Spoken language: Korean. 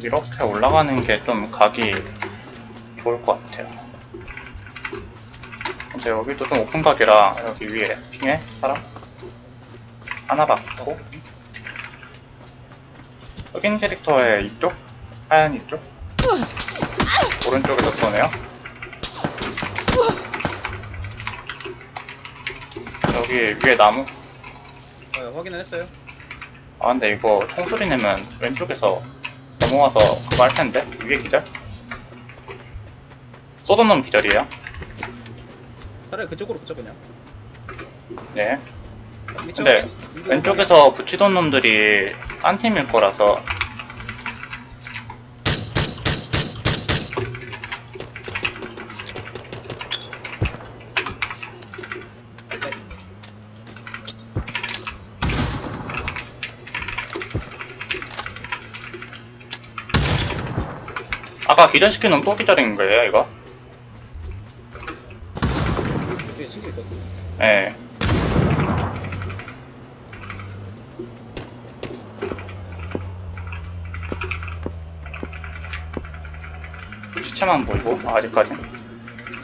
이렇게 올라가는 게 좀 각이 좋을 것 같아요. 근데 여기도 좀 오픈 각이라 여기 위에 핑에 사람 하나 받고 흑인 캐릭터의 이쪽 하얀 이쪽 오른쪽에서 쏘네요. 여기 위에 나무 어, 확인은 했어요. 아 근데 이거 총소리 내면 왼쪽에서 넘어와서 그거 할 텐데 위에 기절? 쏘던 놈 기절이에요? 차라리 그쪽으로 붙여 그냥. 네 근데 왼쪽에서 붙이던 놈들이 딴 팀일 거라서 아까 기절시킨 놈 또 기절인 거예요 이거? 뒤에 친구 있거든. 네 시체만 보이고 아직까지